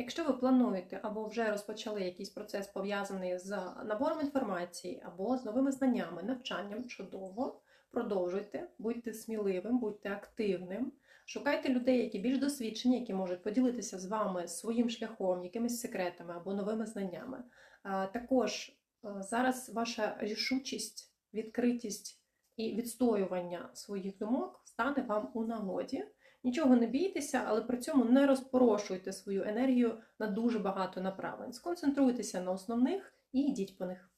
Якщо ви плануєте або вже розпочали якийсь процес пов'язаний з набором інформації або з новими знаннями, навчанням, чудово, продовжуйте, будьте сміливим, будьте активним, шукайте людей, які більш досвідчені, які можуть поділитися з вами своїм шляхом, якимись секретами або новими знаннями. Також зараз ваша рішучість, відкритість і відстоювання своїх думок стане вам у нагоді. Нічого не бійтеся, але при цьому не розпорошуйте свою енергію на дуже багато направлень. Сконцентруйтеся на основних і йдіть по них.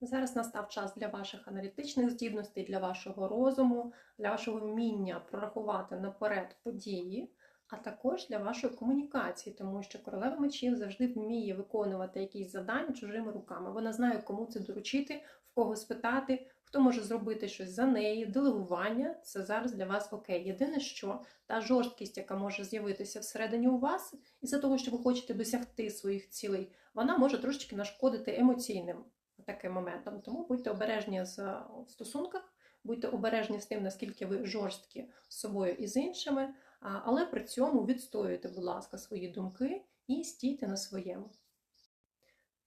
Зараз настав час для ваших аналітичних здібностей, для вашого розуму, для вашого вміння прорахувати наперед події, а також для вашої комунікації, тому що королева мечів завжди вміє виконувати якісь завдання чужими руками. Вона знає, кому це доручити, в кого спитати, хто може зробити щось за неї. Делегування це зараз для вас окей. Єдине, що та жорсткість, яка може з'явитися всередині у вас, із-за того, що ви хочете досягти своїх цілей, вона може трошечки нашкодити емоційним таким моментом. Тому будьте обережні з стосунках, будьте обережні з тим, наскільки ви жорсткі з собою і з іншими, але при цьому відстоюйте, будь ласка, свої думки і стійте на своєму.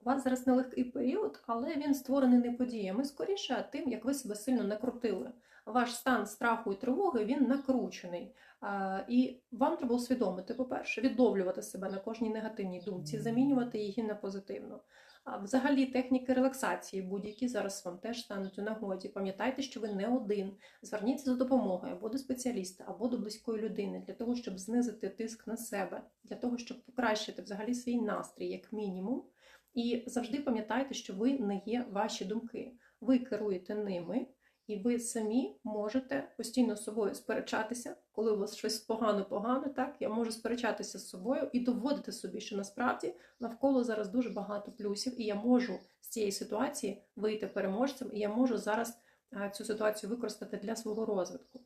У вас зараз нелегкий період, але він створений не подіями, скоріше, а тим, як ви себе сильно накрутили. Ваш стан страху і тривоги він накручений. І вам треба усвідомити, по-перше, відловлювати себе на кожній негативній думці, замінювати її на позитивну. А Взагалі, техніки релаксації будь-які зараз вам теж стануть у нагоді. Пам'ятайте, що ви не один. Зверніться за допомогою або до спеціаліста, або до близької людини для того, щоб знизити тиск на себе, для того, щоб покращити взагалі свій настрій, як мінімум. І завжди пам'ятайте, що ви не є ваші думки. Ви керуєте ними, і ви самі можете постійно з собою сперечатися, коли у вас щось погано-погано, так я можу сперечатися з собою і доводити собі, що насправді навколо зараз дуже багато плюсів, і я можу з цієї ситуації вийти переможцем, і я можу зараз е, цю ситуацію використати для свого розвитку.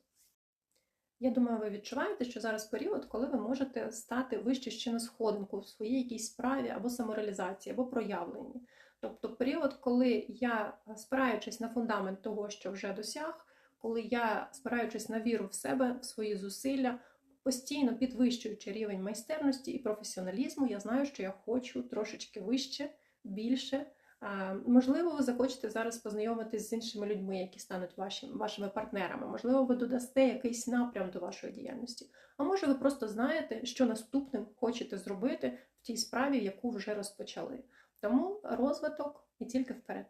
Я думаю, ви відчуваєте, що зараз період, коли ви можете стати вище ще на сходинку в своїй якійсь справі або самореалізації, або проявленні. Тобто період, коли я, спираючись на фундамент того, що вже досяг, коли я, спираючись на віру в себе, в свої зусилля, постійно підвищуючи рівень майстерності і професіоналізму, я знаю, що я хочу трошечки вище, більше. Можливо, ви захочете зараз познайомитись з іншими людьми, які стануть вашими, вашими партнерами. Можливо, ви додасте якийсь напрям до вашої діяльності. А може, ви просто знаєте, що наступним хочете зробити в тій справі, яку вже розпочали. Тому розвиток і тільки вперед.